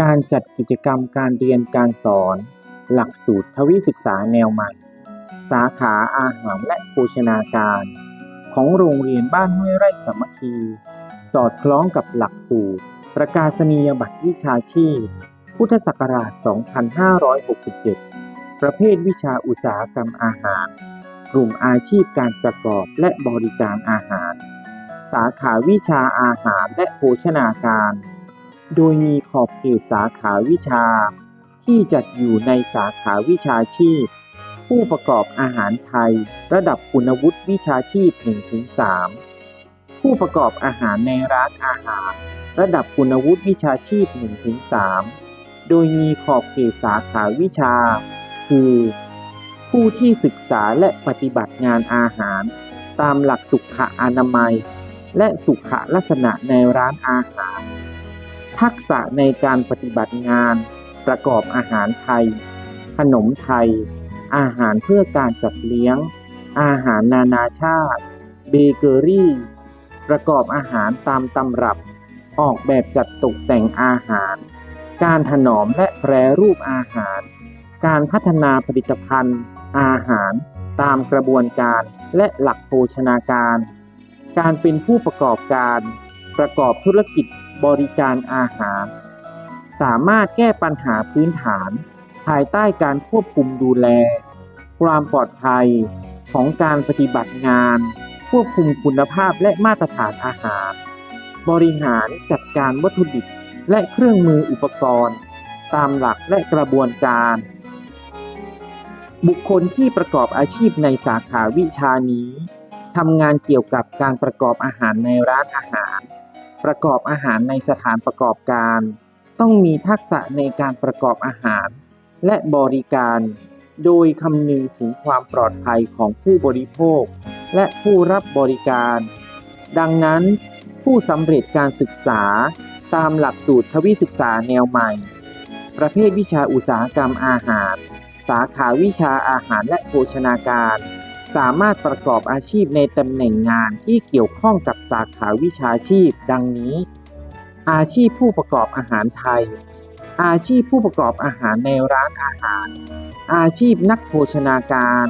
การจัดกิจกรรมการเรียนการสอน หลักสูตรทวิศึกษาแนวใหม่ สาขาอาหารและโภชนาการ ของโรงเรียนบ้านห้วยไร่สามัคคี สอดคล้องกับหลักสูตร ประกาศนียบัตรวิชาชีพ พุทธศักราช 2567 ประเภทวิชาอุตสาหกรรมอาหาร กลุ่มอาชีพการประกอบและบริการอาหาร สาขาวิชาอาหารและโภชนาการ โดยมีขอบเขตสาขาวิชา ที่จัดอยู่ในสาขาวิชาชีพ ผู้ประกอบอาหารไทย ระดับคุณวุฒิวิชาชีพ 1-3 ผู้ประกอบอาหารในร้านอาหาร ระดับคุณวุฒิวิชาชีพ 1-3 โดยมีขอบเขตสาขาวิชา คือ ผู้ที่ศึกษาและปฏิบัติงานอาหาร ตามหลักสุขอนามัย และสุขลักษณะในร้านอาหาร ทักษะในการปฏิบัติงาน ประกอบอาหารไทย ขนมไทย อาหารเพื่อการจัดเลี้ยง อาหารนานาชาติ เบเกอรี่ ประกอบอาหารตามตำรับ ออกแบบจัดตกแต่งอาหาร การถนอมและแปรรูปอาหาร การพัฒนาผลิตภัณฑ์ อาหารตามกระบวนการและหลักโภชนาการ การเป็นผู้ประกอบการ ประกอบธุรกิจบริการอาหาร สามารถแก้ปัญหาพื้นฐาน ภายใต้การควบคุมดูแล ความปลอดภัยของการปฏิบัติงาน ควบคุมคุณภาพและมาตรฐานอาหาร บริหารจัดการวัตถุดิบและเครื่องมืออุปกรณ์ ตามหลักและกระบวนการ บุคคลที่ประกอบอาชีพในสาขาวิชานี้ทำงานเกี่ยวกับการประกอบอาหารในร้านอาหาร ประกอบอาหารในสถานประกอบการ ต้องมีทักษะในการประกอบอาหาร และบริการ โดยคำนึงถึงความปลอดภัยของผู้บริโภค และผู้รับบริการ ดังนั้น ผู้สำเร็จการศึกษาตามหลักสูตรทวิศึกษาแนวใหม่ ประเภทวิชาอุตสาหกรรมอาหาร สาขาวิชาอาหารและโภชนาการ สามารถประกอบอาชีพในตำแหน่งงานที่เกี่ยวข้องกับสาขาวิชาชีพ ดังนี้ อาชีพผู้ประกอบอาหารไทย อาชีพผู้ประกอบอาหารในร้านอาหาร อาชีพนักโภชนาการ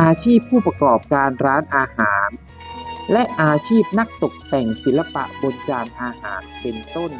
อาชีพผู้ประกอบการร้านอาหาร และอาชีพนักตกแต่งศิลปะบนจานอาหารเป็นต้น